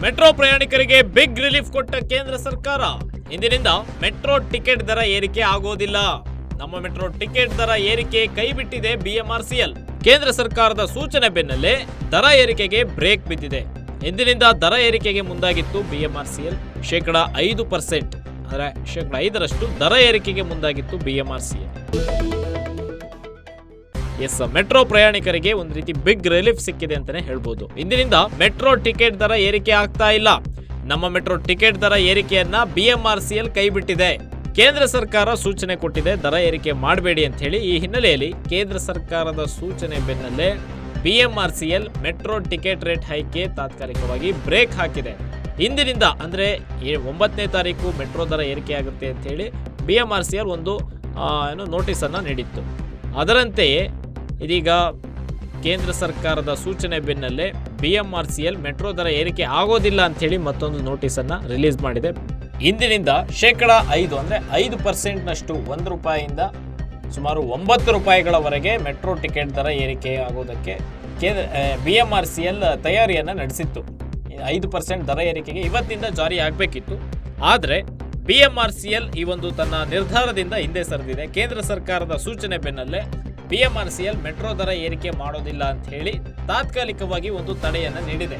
Metro ಪ್ರಯಾಣಿಕರಿಗೆ big relief ಕೊಟ್ಟ ಕೇಂದ್ರ ಸರ್ಕಾರ. ಇಂದಿನಿಂದ ಮೆಟ್ರೋ ಟಿಕೆಟ್ ದರ ಏರಿಕೆ ಆಗೋದಿಲ್ಲ. ನಮ್ಮ ಮೆಟ್ರೋ ಟಿಕೆಟ್ ದರ ಏರಿಕೆ ಕೈಬಿಟ್ಟಿದೆ ಬಿಎಂಆರ್ಸಿಎಲ್. ಕೇಂದ್ರ ಸರ್ಕಾರದ ಸೂಚನೆ ಬೆನ್ನಲ್ಲೇ ದರ ಏರಿಕೆಗೆ ಬ್ರೇಕ್ ಬಿದ್ದಿದೆ. ಇಂದಿನಿಂದ ದರ ಏರಿಕೆಗೆ ಮುಂದಾಗಿತ್ತು ಬಿಎಂಆರ್ಸಿಎಲ್. ಶೇಕಡ ಐದು ಪರ್ಸೆಂಟ್. ಅಂದರೆ ಶೇಕಡ ಐದರಷ್ಟು ದರ ಏರಿಕೆಗೆ ಮುಂದಾಗಿತ್ತು ಬಿಎಂಆರ್ಸಿಎಲ್. ಎಸ್ ಮೆಟ್ರೋ ಪ್ರಯಾಣಿಕರಿಗೆ ಒಂದು ರೀತಿ ಬಿಗ್ ರಿಲೀಫ್ ಸಿಕ್ಕಿದೆ ಅಂತಾನೆ ಹೇಳ್ಬೋದು. ಇಂದಿನಿಂದ ಮೆಟ್ರೋ ಟಿಕೆಟ್ ದರ ಏರಿಕೆ ಆಗ್ತಾ ಇಲ್ಲ. ನಮ್ಮ ಮೆಟ್ರೋ ಟಿಕೆಟ್ ದರ ಏರಿಕೆಯನ್ನ ಬಿಎಂಆರ್ಸಿಎಲ್ ಕೈಬಿಟ್ಟಿದೆ. ಕೇಂದ್ರ ಸರ್ಕಾರ ಸೂಚನೆ ಕೊಟ್ಟಿದೆ ದರ ಏರಿಕೆ ಮಾಡಬೇಡಿ ಅಂತ ಹೇಳಿ. ಈ ಹಿನ್ನೆಲೆಯಲ್ಲಿ ಕೇಂದ್ರ ಸರ್ಕಾರದ ಸೂಚನೆ ಬೆನ್ನಲ್ಲೇ BMRCL metro ticket rate hike ತಾತ್ಕಾಲಿಕವಾಗಿ ಬ್ರೇಕ್ ಹಾಕಿದೆ. ಇಂದಿನಿಂದ ಅಂದ್ರೆ ಒಂಬತ್ತನೇ ತಾರೀಕು ಮೆಟ್ರೋ ದರ ಏರಿಕೆ ಆಗುತ್ತೆ ಅಂತ ಹೇಳಿ ಬಿಎಂಆರ್ಸಿಎಲ್ ಒಂದು ಆ, ಏನು ನೋಟಿಸ್ ಅನ್ನ ನೀಡಿತ್ತು. ಅದರಂತೆಯೇ ಇದೀಗ ಕೇಂದ್ರ ಸರ್ಕಾರದ ಸೂಚನೆ ಬೆನ್ನಲ್ಲೇ B M R C L metro ದರ ಏರಿಕೆ ಆಗೋದಿಲ್ಲ ಅಂತ ಹೇಳಿ ಮತ್ತೊಂದು ನೋಟಿಸ್ ಅನ್ನ ರಿಲೀಸ್ ಮಾಡಿದೆ. ಇಂದಿನಿಂದ ಶೇಕಡ ಐದು ಅಂದ್ರೆ ಐದು ಪರ್ಸೆಂಟ್ನಷ್ಟು ಒಂದು ರೂಪಾಯಿಯಿಂದ ಸುಮಾರು ಒಂಬತ್ತು ರೂಪಾಯಿಗಳವರೆಗೆ ಮೆಟ್ರೋ ಟಿಕೆಟ್ ದರ ಏರಿಕೆ ಆಗೋದಕ್ಕೆ ಕೇಂದ್ರ B M R C L ತಯಾರಿಯನ್ನು ನಡೆಸಿತ್ತು. ಐದು ಪರ್ಸೆಂಟ್ ದರ ಏರಿಕೆಗೆ ಇವತ್ತಿಂದ ಜಾರಿ ಆಗಬೇಕಿತ್ತು. ಆದರೆ B M R C L ಈ ಒಂದು ತನ್ನ ನಿರ್ಧಾರದಿಂದ ಹಿಂದೆ ಸರಿದಿದೆ. ಕೇಂದ್ರ ಸರ್ಕಾರದ ಸೂಚನೆ ಬೆನ್ನಲ್ಲೇ B M R C L metro ದರ ಏರಿಕೆ ಮಾಡೋದಿಲ್ಲ ಅಂತ ಹೇಳಿ ತಾತ್ಕಾಲಿಕವಾಗಿ ಒಂದು ತಡೆಯನ್ನು ನೀಡಿದೆ.